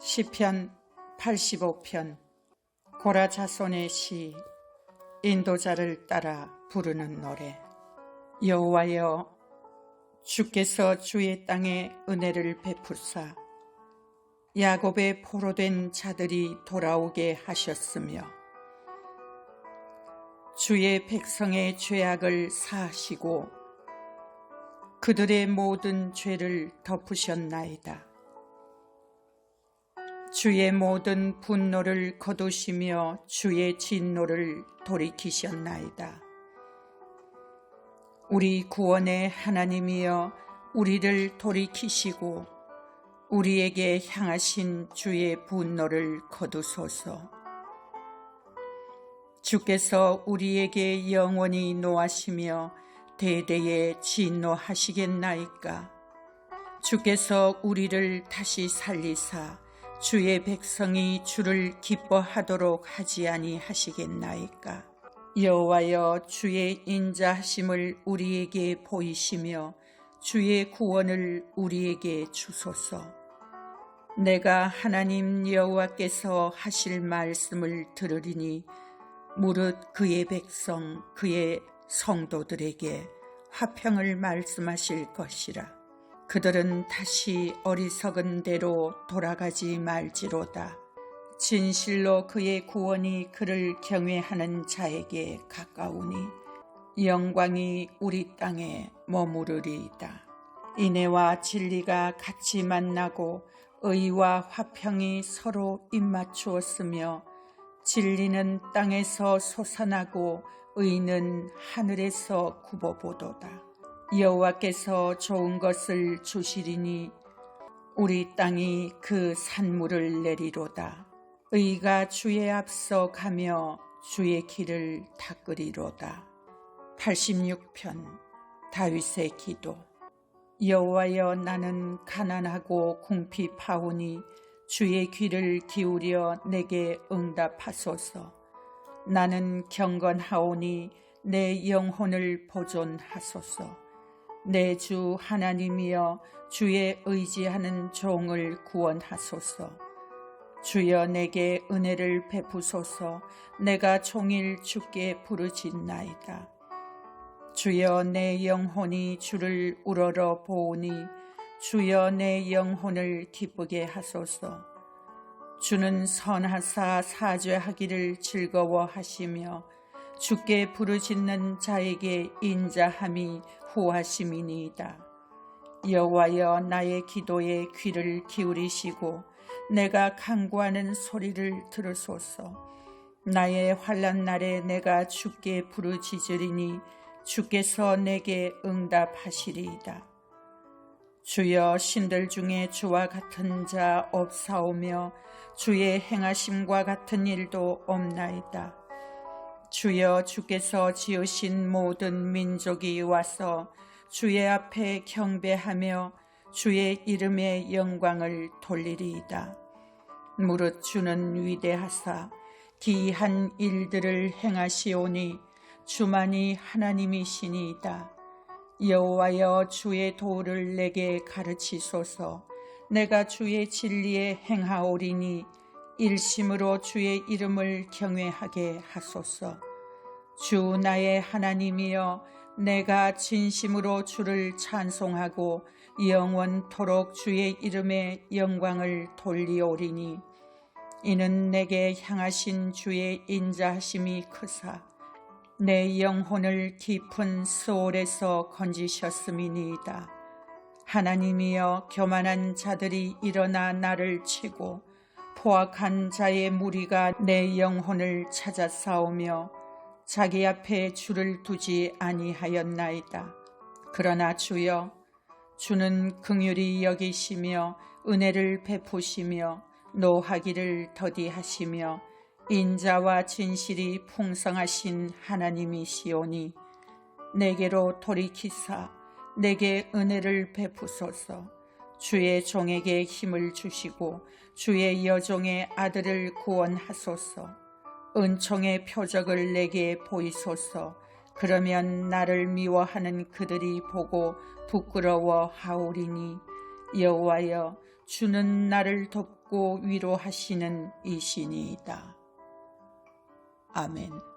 시편 85편. 고라 자손의 시 인도자를 따라 부르는 노래. 여호와여 주께서 주의 땅에 은혜를 베풀사. 야곱의 포로된 자들이 돌아오게 하셨으며 주의 백성의 죄악을 사하시고 그들의 모든 죄를 덮으셨나이다. 주의 모든 분노를 거두시며 주의 진노를 돌이키셨나이다. 우리 구원의 하나님이여 우리를 돌이키시고 우리에게 향하신 주의 분노를 거두소서. 주께서 우리에게 영원히 노하시며 대대에 진노하시겠나이까. 주께서 우리를 다시 살리사 주의 백성이 주를 기뻐하도록 하지 아니하시겠나이까. 여호와여 주의 인자하심을 우리에게 보이시며 주의 구원을 우리에게 주소서. 내가 하나님 여호와께서 하실 말씀을 들으리니 무릇 그의 백성 그의 성도들에게 화평을 말씀하실 것이라. 그들은 다시 어리석은 대로 돌아가지 말지로다. 진실로 그의 구원이 그를 경외하는 자에게 가까우니 영광이 우리 땅에 머무르리이다. 인애와 진리가 같이 만나고 의와 화평이 서로 입맞추었으며 진리는 땅에서 솟아나고 의는 하늘에서 굽어보도다. 여호와께서 좋은 것을 주시리니 우리 땅이 그 산물을 내리로다. 의가 주의 앞서 가며 주의 길을 닦으리로다. 86편 다윗의 기도 여호와여 나는 가난하고 궁핍하오니 주의 귀를 기울여 내게 응답하소서. 나는 경건하오니 내 영혼을 보존하소서. 내 주 하나님이여 주의 의지하는 종을 구원하소서. 주여 내게 은혜를 베푸소서 내가 종일 주께 부르짖나이다. 주여 내 영혼이 주를 우러러 보오니 주여 내 영혼을 기쁘게 하소서. 주는 선하사 사죄하기를 즐거워하시며 주께 부르짖는 자에게 인자함이 후하심이니이다. 여호와여 나의 기도에 귀를 기울이시고 내가 간구하는 소리를 들으소서. 나의 환란 날에 내가 주께 부르짖으리니 주께서 내게 응답하시리이다. 주여 신들 중에 주와 같은 자 없사오며 주의 행하심과 같은 일도 없나이다. 주여 주께서 지으신 모든 민족이 와서 주의 앞에 경배하며 주의 이름의 영광을 돌리리이다. 무릇 주는 위대하사 기이한 일들을 행하시오니 주만이 하나님이시니이다. 여호와여 주의 도를 내게 가르치소서. 내가 주의 진리에 행하오리니 일심으로 주의 이름을 경외하게 하소서. 주 나의 하나님이여 내가 진심으로 주를 찬송하고 영원토록 주의 이름의 영광을 돌리오리니 이는 내게 향하신 주의 인자하심이 크사 내 영혼을 깊은 소홀에서 건지셨음이니이다. 하나님이여 교만한 자들이 일어나 나를 치고 포악한 자의 무리가 내 영혼을 찾아 싸우며 자기 앞에 주를 두지 아니하였나이다. 그러나 주여 주는 긍휼히 여기시며 은혜를 베푸시며 노하기를 더디하시며 인자와 진실이 풍성하신 하나님이시오니 내게로 돌이키사 내게 은혜를 베푸소서 주의 종에게 힘을 주시고 주의 여종의 아들을 구원하소서 은총의 표적을 내게 보이소서 그러면 나를 미워하는 그들이 보고 부끄러워 하오리니 여호와여 주는 나를 돕고 돕고 위로하시는 이신이이다. 아멘.